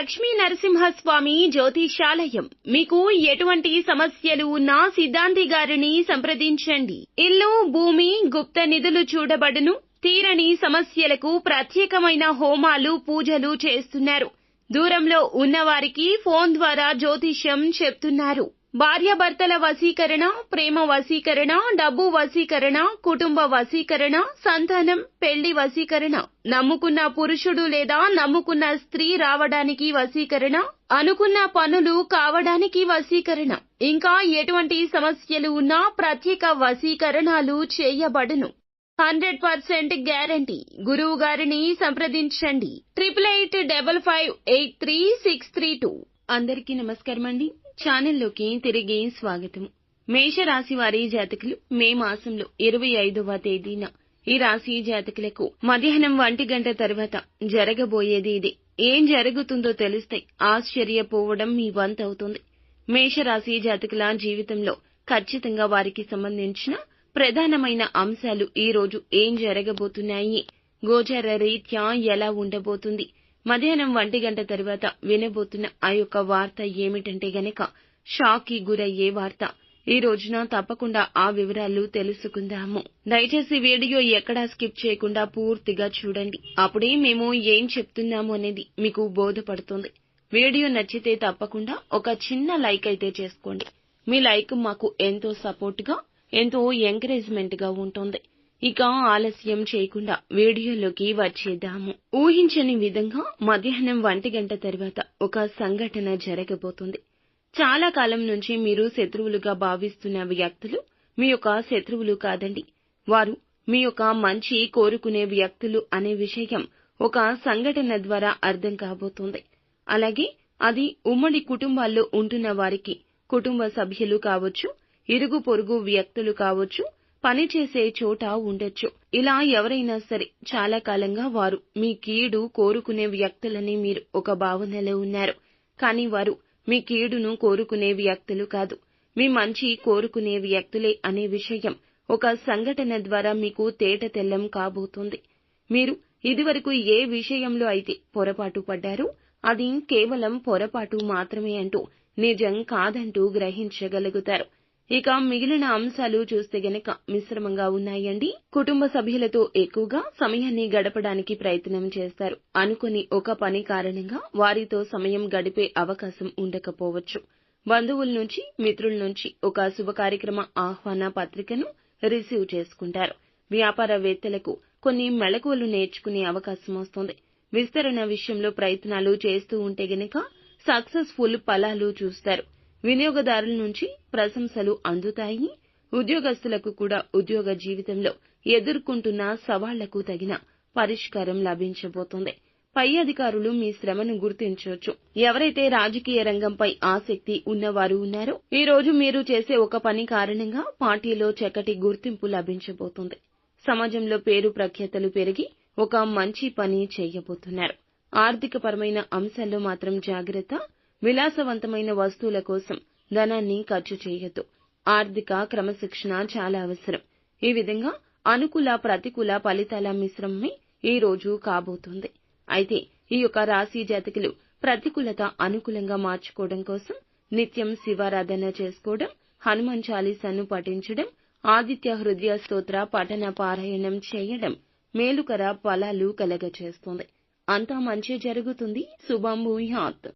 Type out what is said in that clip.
లక్ష్మీ నరసింహస్వామి జ్యోతిషాలయం. మీకు ఎటువంటి సమస్యలు ఉన్నా సిద్ధాంతి గారిని సంప్రదించండి. ఇల్లు భూమి గుప్త నిధులు చూడబడును. తీరని సమస్యలకు ప్రత్యేకమైన హోమాలు పూజలు చేస్తున్నారు. దూరంలో ఉన్నవారికి ఫోన్ ద్వారా జ్యోతిష్యం చెప్తున్నారు. భార్యాభర్తల వశీకరణ ప్రేమ వశీకరణ డబ్బు వశీకరణ కుటుంబ వశీకరణ సంతానం పెళ్ళి వశీకరణ. నమ్ముకున్న పురుషుడు లేదా నమ్ముకున్న స్త్రీ రావడానికి వశీకరణ అనుకున్న పనులు కావడానికి వశీకరణ. ఇంకా ఎటువంటి సమస్యలు ఉన్నా ప్రత్యేక వశీకరణాలు చేయబడును. Hundred percent guarantee. గురువు గారిని సంప్రదించండి. Triple eight double five eight three six three two. అందరికీ నమస్కారం అండి ఛానల్లోకి తిరిగి స్వాగతం. మేషరాశి వారి జాతకులు మే మాసంలో ఇరవై ఐదవ తేదీన. ఈ రాశి జాతకులకు మధ్యాహ్నం ఒంటి గంట తర్వాత జరగబోయేది ఇది. ఏం జరుగుతుందో తెలిస్తే ఆశ్చర్యపోవడం మీ వంతవుతుంది మేషరాశి జాతకుల జీవితంలో ఖచ్చితంగా వారికి సంబంధించిన ప్రధానమైన అంశాలు ఈ రోజు ఏం జరగబోతున్నాయి? గోచర రీత్యా ఎలా ఉండబోతుంది? మధ్యాహ్నం ఒంటి గంట తర్వాత వినబోతున్న ఆ యొక్క వార్త ఏమిటంటే గనక షాక్కి గురయ్యే వార్త. ఈ రోజున తప్పకుండా ఆ వివరాలు తెలుసుకుందాము. దయచేసి వీడియో ఎక్కడా స్కిప్ చేయకుండా పూర్తిగా చూడండి. అప్పుడే మేము ఏం చెప్తున్నాము అనేది మీకు బోధపడుతుంది. వీడియో నచ్చితే తప్పకుండా ఒక చిన్న లైక్ అయితే చేసుకోండి. మీ లైక్ మాకు ఎంతో సపోర్ట్గా ఎంతో ఎంకరేజ్మెంట్గా ఉంటుంది. ఇక ఆలస్యం చేయకుండా వీడియోలోకి వచ్చేద్దాము. ఊహించని విధంగా మధ్యాహ్నం ఒంటి గంట తర్వాత ఒక సంఘటన జరగబోతుంది. చాలా కాలం నుంచి మీరు శత్రువులుగా భావిస్తున్న వ్యక్తులు మీ యొక్క శత్రువులు కాదండి. వారు మీ యొక్క మంచి కోరుకునే వ్యక్తులు అనే విషయం ఒక సంఘటన ద్వారా అర్థం కాబోతుంది. అలాగే అది ఉమ్మడి కుటుంబాల్లో ఉంటున్న వారికి కుటుంబ సభ్యులు కావచ్చు ఇరుగు పొరుగు వ్యక్తులు కావచ్చు పనిచేసే చోట ఉండొచ్చు. ఇలా ఎవరైనా సరే చాలా కాలంగా వారు మీ కీడు కోరుకునే వ్యక్తులని మీరు ఒక భావనలో ఉన్నారు. కానీ వారు మీ కీడును కోరుకునే వ్యక్తులు కాదు. మీ మంచి కోరుకునే వ్యక్తులే అనే విషయం ఒక సంఘటన ద్వారా మీకు తేట తెల్లం కాబోతుంది. మీరు ఇదివరకు ఏ విషయంలో అయితే పొరపాటు పడ్డారో అది కేవలం పొరపాటు మాత్రమే అంటూ నిజం కాదంటూ గ్రహించగలుగుతారు. ఇక మిగిలిన అంశాలు చూస్తే గనక మిశ్రమంగా ఉన్నాయండి. కుటుంబ సభ్యులతో ఎక్కువగా సమయాన్ని గడపడానికి ప్రయత్నం చేస్తారు. అనుకుని ఒక పని కారణంగా వారితో సమయం గడిపే అవకాశం ఉండకపోవచ్చు. బంధువుల నుంచి మిత్రుల నుంచి ఒక శుభ కార్యక్రమ ఆహ్వాన పత్రికను రిసీవ్ చేసుకుంటారు. వ్యాపారవేత్తలకు కొన్ని మెళకువలు నేర్చుకునే అవకాశం వస్తుంది. విస్తరణ విషయంలో ప్రయత్నాలు చేస్తూ ఉంటే గనక సక్సెస్ఫుల్ ఫలాలు చూస్తారు. వినియోగదారుల నుంచి ప్రశంసలు అందుతాయి. ఉద్యోగస్తులకు కూడా ఉద్యోగ జీవితంలో ఎదుర్కొంటున్న సవాళ్ళకు తగిన పరిష్కారం లభించబోతోంది. పై అధికారులు మీ శ్రమను గుర్తించవచ్చు. ఎవరైతే రాజకీయ రంగంపై ఆసక్తి ఉన్నవారు ఉన్నారో ఈ రోజు మీరు చేసే ఒక పని కారణంగా పార్టీలో చక్కటి గుర్తింపు లభించబోతుంది. సమాజంలో పేరు ప్రఖ్యాతలు పెరిగి ఒక మంచి పని చేయబోతున్నారు. ఆర్థికపరమైన అంశాల్లో మాత్రం జాగ్రత్త విలాసవంతమైన వస్తువుల కోసం ధనాన్ని ఖర్చు చేయొద్దు. ఆర్థిక క్రమశిక్షణ చాలా అవసరం. ఈ విధంగా అనుకూల ప్రతికూల ఫలితాల మిశ్రమమే ఈ రోజు కాబోతుంది. అయితే ఈ యొక్క రాశి జాతకులు ప్రతికూలత అనుకూలంగా మార్చుకోవడం కోసం నిత్యం శివారాధన చేసుకోవడం హనుమాన్ చాలీసాను పఠించడం ఆదిత్య హృదయ స్తోత్ర పఠన పారాయణం చేయడం మేలుకర ఫలాలు కలగచేస్తుంది అంతా మంచి జరుగుతుంది. శుభం భూయాత్.